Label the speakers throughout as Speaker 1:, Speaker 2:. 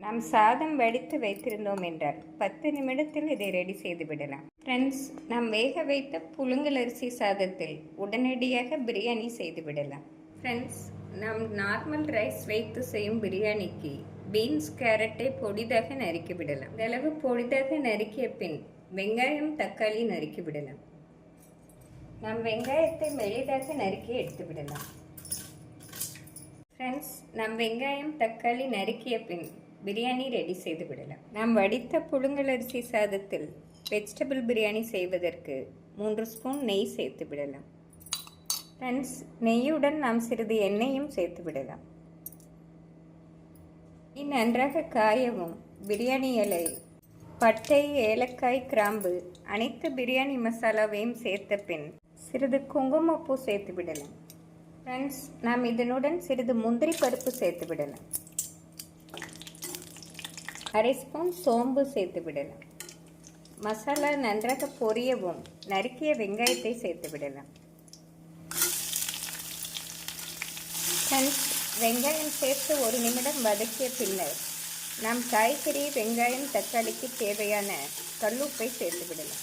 Speaker 1: நாம் சாதம் வடித்து வைத்திருந்தோம் என்றால் பத்து நிமிடத்தில் இதை ரெடி செய்து விடலாம் ஃப்ரெண்ட்ஸ் நாம் வேக வைத்த புழுங்கல் அரிசி சாதத்தில் உடனடியாக பிரியாணி செய்து விடலாம் ஃப்ரெண்ட்ஸ் நாம் நார்மல் ரைஸ் வைத்து செய்யும் பிரியாணிக்கு பீன்ஸ் கேரட்டை பொடிதாக நறுக்கி விடலாம் இந்த அளவு பொடிதாக நறுக்கிய பின் வெங்காயம் தக்காளி நறுக்கி விடலாம் நாம் வெங்காயத்தை மெளிதாக நறுக்கி எடுத்து விடலாம் ஃப்ரெண்ட்ஸ் நாம் வெங்காயம் தக்காளி நறுக்கிய பின் பிரியாணி ரெடி செய்து விடலாம். நாம் வடித்த புழுங்கலரிசி சாதத்தில் வெஜிடபிள் பிரியாணி செய்வதற்கு மூன்று ஸ்பூன் நெய் சேர்த்து விடலாம். ஃப்ரெண்ட்ஸ் நெய்யுடன் நாம் சிறிது எண்ணெயும் சேர்த்து விடலாம். நன்றாக காயவும் பிரியாணி இலை பட்டை ஏலக்காய் கிராம்பு அனைத்து பிரியாணி மசாலாவையும் சேர்த்த பின் சிறிது குங்குமப்பூ சேர்த்து விடலாம். ஃப்ரெண்ட்ஸ் நாம் இதனுடன் சிறிது முந்திரி பருப்பு சேர்த்து விடலாம். அரை ஸ்பூன் சோம்பு சேர்த்து விடலாம். மசாலா நன்றாக பொரியவும் நறுக்கிய வெங்காயத்தை சேர்த்து விடலாம். வெங்காயம் சேர்த்து ஒரு நிமிடம் வதக்கிய பின்னர் நாம் காய்கறி வெங்காயம் தக்காளிக்கு தேவையான கல்லுப்பை சேர்த்து விடலாம்.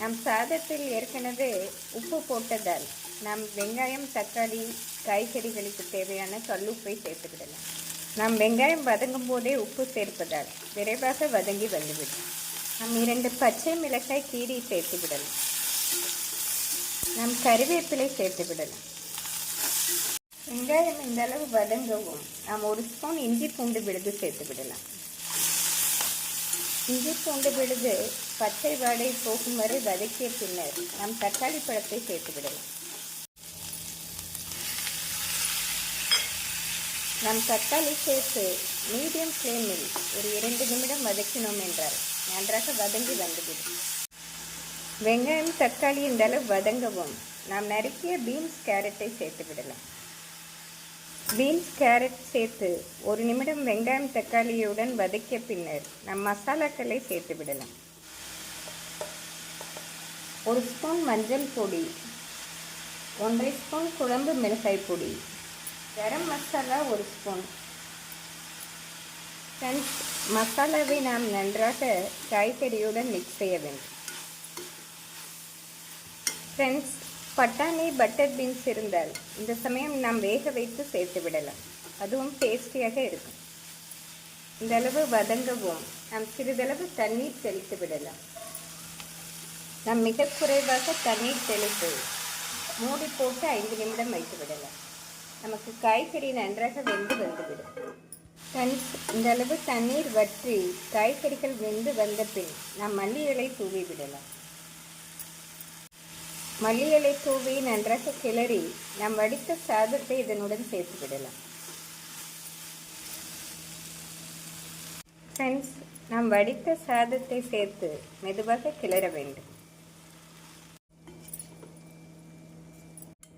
Speaker 1: நாம் சாதத்தில் ஏற்கனவே உப்பு போட்டதால் நாம் வெங்காயம் தக்காளி காய்கறிகளுக்கு தேவையான கல்லுப்பை சேர்த்து விடலாம். நாம் வெங்காயம் வதங்கும் போதே உப்பு சேர்ப்பதால் விரைவாக வதங்கி வந்துவிடும். நாம் இரண்டு பச்சை மிளகாய் கீரி சேர்த்து விடலாம். நாம் கறிவேப்பிலை சேர்த்து விடலாம். வெங்காயம் இந்த அளவு வதங்கவும் நாம் ஒரு ஸ்பூன் இஞ்சி பூண்டு விழுது சேர்த்து விடலாம். இஞ்சி பூண்டு விழுது பச்சை வாடை போகும் வரை வதக்கிய பின்னர் நாம் தக்காளி பழத்தை சேர்த்து விடலாம். நம் தக்காளி சேர்த்து மீடியம் ஃப்ளேமில் ஒரு இரண்டு நிமிடம் வதக்கினோம் என்றால் நன்றாக வதங்கி வந்துவிடும். வெங்காயம் தக்காளி இந்த அளவு வதங்கவும். நாம் நறுக்கிய பீன்ஸ் கேரட்டை சேர்த்து விடலாம். பீன்ஸ் கேரட் சேர்த்து ஒரு நிமிடம் வெங்காயம் தக்காளியுடன் வதக்கிய பின்னர் நம் மசாலாக்களை சேர்த்து விடலாம். ஒரு ஸ்பூன் மஞ்சள் பொடி ஒன்றரை ஸ்பூன் குழம்பு மிளகாய் பொடி கரம் மசாலா ஒரு ஸ்பூன். ஃப்ரெண்ட்ஸ் மசாலாவை நாம் நன்றாக காய்கறியுடன் மிக்ஸ் செய்ய வேண்டும். ஃப்ரெண்ட்ஸ் பட்டாணி பட்டர் பீன்ஸ் இருந்தால் இந்த சமயம் நாம் வேக வைத்து சேர்த்து விடலாம். அதுவும் டேஸ்டியாக இருக்கும். இந்த அளவு வதங்கவும் நாம் சிறிதளவு தண்ணீர் தெளித்து விடலாம். நாம் மிக குறைவாக தண்ணீர் தெளித்து மூடி போட்டு ஐந்து நிமிடம் வைத்து விடலாம். நமக்கு காய்கறி நன்றாக வெந்து வந்துவிடும். தன் இந்த அளவு தண்ணீர் வற்றி காய்கறிகள் வெந்து வந்த பின் நாம் மல்லி இலை தூவி விடலாம். மல்லி இலை தூவி நன்றாக கிளறி நாம் வடித்த சாதத்தை இதனுடன் சேர்த்து விடலாம். ஃப்ரெண்ட்ஸ் நாம் வடித்த சாதத்தை சேர்த்து மெதுவாக கிளற வேண்டும்.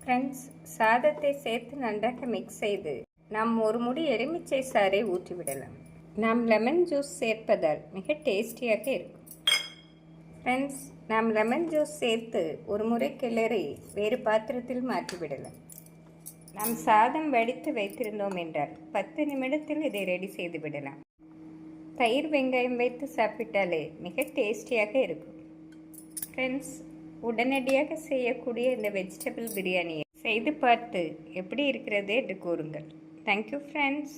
Speaker 1: ஃப்ரெண்ட்ஸ் சாதத்தை சேர்த்து நன்றாக மிக்ஸ் செய்து நாம் ஒரு முடி எலுமிச்சை சாறை ஊற்றிவிடலாம். நாம் லெமன் ஜூஸ் சேர்ப்பதால் மிக டேஸ்டியாக இருக்கும். ஃப்ரெண்ட்ஸ் நாம் லெமன் ஜூஸ் சேர்த்து ஒரு முறை கிளறி வேறு பாத்திரத்தில் மாற்றிவிடலாம். நாம் சாதம் வடித்து வைத்திருந்தோம் என்றால் பத்து நிமிடத்தில் இதை ரெடி செய்து விடலாம். தயிர் வெங்காயம் வைத்து சாப்பிட்டாலே மிக டேஸ்டியாக இருக்கும். ஃப்ரெண்ட்ஸ் உடனடியாக செய்யக்கூடிய இந்த வெஜிடபிள் பிரியாணியை செய்து பார்த்து எப்படி இருக்கிறது என்று கூறுங்கள். Thank you friends